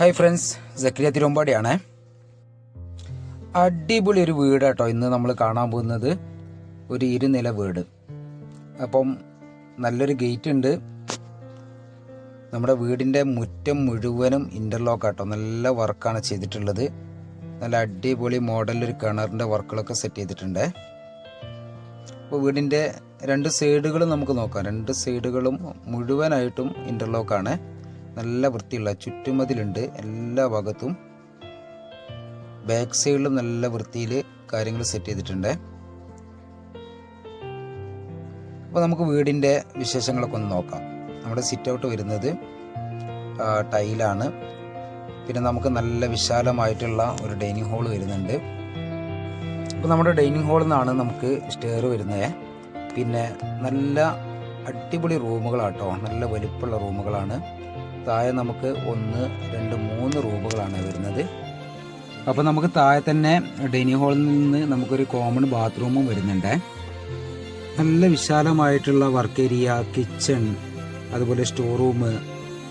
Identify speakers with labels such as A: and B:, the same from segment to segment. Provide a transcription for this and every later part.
A: Hi friends സക്രിയ തിരുവമ്പാടിയാണേ. അടിപൊളി ഒരു വീട് കേട്ടോ ഇന്ന് നമ്മൾ കാണാൻ പോകുന്നത് ഒരു ഇരുനില വീട്. അപ്പം നല്ലൊരു ഗേറ്റ് ഉണ്ട്. നമ്മുടെ വീടിന്റെ മുറ്റം മുഴുവനും ഇന്റർലോക്ക് ആട്ടോ. നല്ല വർക്കാണ് ചെയ്തിട്ടുള്ളത്. നല്ല അടിപൊളി മോഡലൊരു കിണറിന്റെ വർക്കുകളൊക്കെ സെറ്റ് ചെയ്തിട്ടുണ്ട്. അപ്പോൾ വീടിന്റെ രണ്ട് സൈഡുകളും നമുക്ക് നോക്കാം. രണ്ട് സൈഡുകളും മുഴുവനായിട്ടും ഇന്റർലോക്കാണ് നല്ല വൃത്തിയുള്ള ചുറ്റുമതിലുണ്ട് എല്ലാ ഭാഗത്തും. ബാക്ക് സൈഡിലും നല്ല വൃത്തിയിൽ കാര്യങ്ങൾ സെറ്റ് ചെയ്തിട്ടുണ്ട്. അപ്പോൾ നമുക്ക് വീടിന്റെ വിശേഷങ്ങളൊക്കെ ഒന്ന് നോക്കാം. നമ്മുടെ സിറ്റ് ഔട്ട് വരുന്നത് ടൈലാണ്. പിന്നെ നമുക്ക് നല്ല വിശാലമായിട്ടുള്ള ഒരു ഡൈനിങ് ഹാൾ വരുന്നുണ്ട്. അപ്പോൾ നമ്മുടെ ഡൈനിങ് ഹാളിൽ നിന്നാണ് നമുക്ക് സ്റ്റെയർ വരുന്നത് പിന്നെ നല്ല അടിപൊളി റൂമുകളാട്ടോ നല്ല വലിപ്പമുള്ള റൂമുകളാണ് താഴെ നമുക്ക് ഒന്ന് രണ്ട് മൂന്ന് റൂമുകളാണ് വരുന്നത്. അപ്പോൾ നമുക്ക് താഴെ തന്നെ ഡൈനിങ് ഹാളിൽ നിന്ന് നമുക്കൊരു കോമൺ ബാത്റൂമും വരുന്നുണ്ട്. നല്ല വിശാലമായിട്ടുള്ള വർക്ക് ഏരിയ കിച്ചൺ അതുപോലെ സ്റ്റോർ റൂം.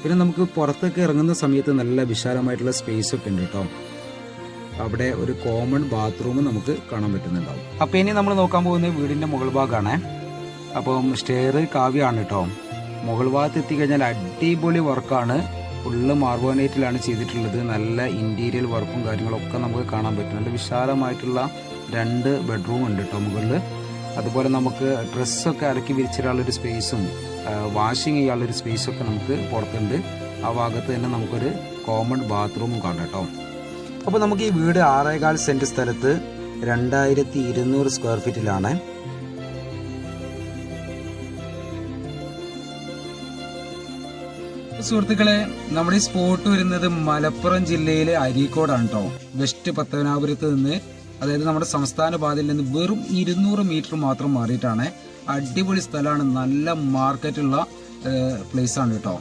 A: പിന്നെ നമുക്ക് പുറത്തൊക്കെ ഇറങ്ങുന്ന സമയത്ത് നല്ല വിശാലമായിട്ടുള്ള സ്പേസ് ഒക്കെ ഉണ്ട് കേട്ടോ. അവിടെ ഒരു കോമൺ ബാത്റൂം നമുക്ക് കാണാൻ പറ്റുന്നുണ്ടാവും. അപ്പോൾ ഇനി നമ്മൾ നോക്കാൻ പോകുന്നത് വീടിന്റെ മുകൾ ഭാഗമാണ് അപ്പം സ്റ്റെയർ കാവ്യാണ് കേട്ടോ. മുകൾ ഭാഗത്ത് എത്തിക്കഴിഞ്ഞാൽ അടിപൊളി വർക്കാണ്. ഫുള്ള് മാർബോനേറ്റിലാണ് ചെയ്തിട്ടുള്ളത്. നല്ല ഇന്റീരിയൽ വർക്കും കാര്യങ്ങളൊക്കെ നമുക്ക് കാണാൻ പറ്റും. നല്ല വിശാലമായിട്ടുള്ള രണ്ട് ബെഡ്റൂം ഉണ്ട് കേട്ടോ മുകളിൽ അതുപോലെ നമുക്ക് ഡ്രസ്സൊക്കെ അലക്കി വിരിച്ചിടാനുള്ളൊരു സ്പേസും വാഷിങ് ചെയ്യാനുള്ളൊരു സ്പേസൊക്കെ നമുക്ക് പുറത്തുണ്ട്. ആ ഭാഗത്ത് തന്നെ നമുക്കൊരു കോമൺ ബാത്റൂമും കാണാം കേട്ടോ അപ്പോൾ നമുക്ക് ഈ വീട് ആറേകാൽ സെന്റ് സ്ഥലത്ത് രണ്ടായിരത്തി ഇരുന്നൂറ് സ്ക്വയർ ഫീറ്റിലാണ് സുഹൃത്തുക്കളെ നമ്മുടെ ഈ സ്പോട്ട് വരുന്നത് മലപ്പുറം ജില്ലയിലെ അരീക്കോടാണ് കേട്ടോ വെസ്റ്റ് പത്തനാപുരത്ത് നിന്ന് അതായത് നമ്മുടെ സംസ്ഥാന പാതയിൽ നിന്ന് വെറും ഇരുന്നൂറ് മീറ്റർ മാത്രം മാറിയിട്ടാണ് അടിപൊളി സ്ഥലമാണ് നല്ല മാർക്കറ്റുള്ള പ്ലേസ് ആണ് കേട്ടോ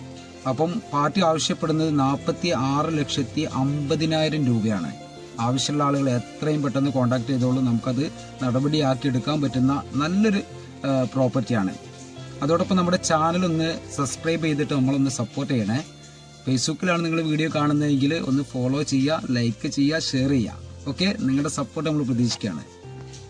A: അപ്പം പാർട്ടി ആവശ്യപ്പെടുന്നത് നാൽപ്പത്തി ആറ് ലക്ഷത്തി അമ്പതിനായിരം രൂപയാണ്. ആവശ്യമുള്ള ആളുകൾ എത്രയും പെട്ടെന്ന് കോൺടാക്ട് ചെയ്തോളൂ. നമുക്കത് നടപടിയാക്കി എടുക്കാൻ പറ്റുന്ന നല്ലൊരു പ്രോപ്പർട്ടിയാണ് അതോടൊപ്പം നമ്മുടെ ചാനൽ ഒന്ന് സബ്സ്ക്രൈബ് ചെയ്തിട്ട് നമ്മളൊന്ന് സപ്പോർട്ട് ചെയ്യണേ. ഫേസ്ബുക്കിലാണ് നിങ്ങൾ വീഡിയോ കാണുന്നതെങ്കിൽ ഒന്ന് ഫോളോ ചെയ്യുക ലൈക്ക് ചെയ്യുക ഷെയർ ചെയ്യുക. ഓക്കെ നിങ്ങളുടെ സപ്പോർട്ട് നമ്മൾ പ്രതീക്ഷിക്കുകയാണ്.